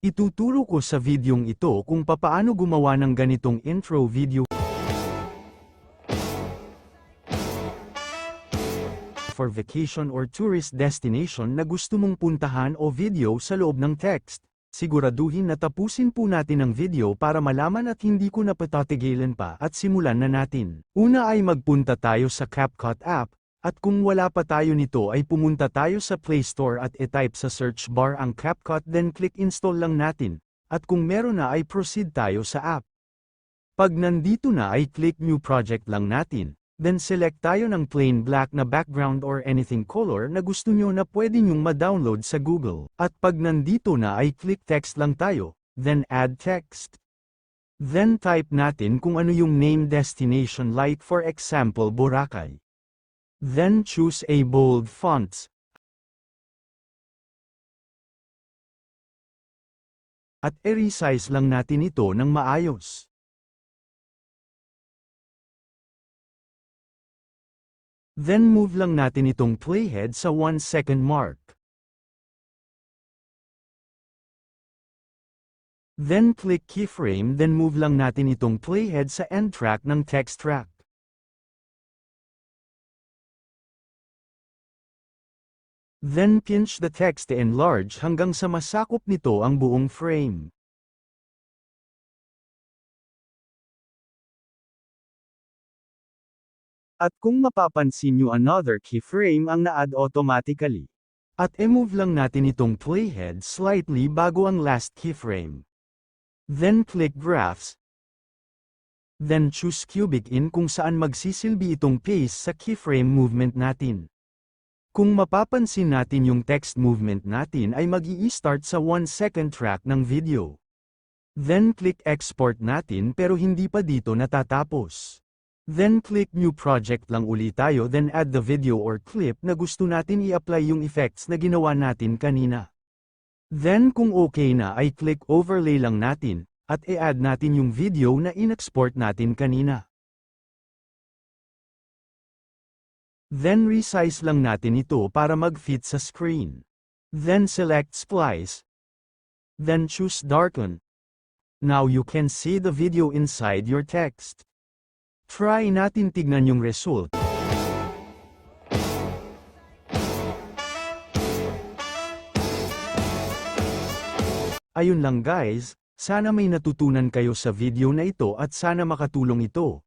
Ituturo ko sa videong ito kung papaano gumawa ng ganitong intro video for vacation or tourist destination na gusto mong puntahan o video sa loob ng text. Siguraduhin na tapusin po natin ang video para malaman at hindi ko na patatigilan pa at simulan na natin. Una ay magpunta tayo sa CapCut app, at kung wala pa tayo nito ay pumunta tayo sa Play Store at e-type sa search bar ang CapCut then click install lang natin, at kung meron na ay proceed tayo sa app. Pag nandito na ay click new project lang natin, then select tayo ng plain black na background or anything color na gusto nyo na pwede nyong ma-download sa Google. At pag nandito na ay click text lang tayo, then add text. Then type natin kung ano yung name destination like for example Boracay. Then choose a bold fonts. At i-resize lang natin ito ng maayos. Then move lang natin itong playhead sa 1 second mark. Then click keyframe then move lang natin itong playhead sa end track ng text track. Then pinch the text enlarge hanggang sa masakop nito ang buong frame. At kung mapapansin nyo another keyframe ang na-add automatically. At e-move lang natin itong playhead slightly bago ang last keyframe. Then click Graphs. Then choose Cubic In kung saan magsisilbi itong paste sa keyframe movement natin. Kung mapapansin natin yung text movement natin ay mag start sa 1 second track ng video. Then click Export natin pero hindi pa dito natatapos. Then click New Project lang uli tayo then add the video or clip na gusto natin i-apply yung effects na ginawa natin kanina. Then kung okay na ay click Overlay lang natin, at i-add natin yung video na in-export natin kanina. Then resize lang natin ito para mag-fit sa screen. Then select Splice. Then choose Darken. Now you can see the video inside your text. Try natin tignan yung result. Ayun lang guys, sana may natutunan kayo sa video na ito at sana makatulong ito.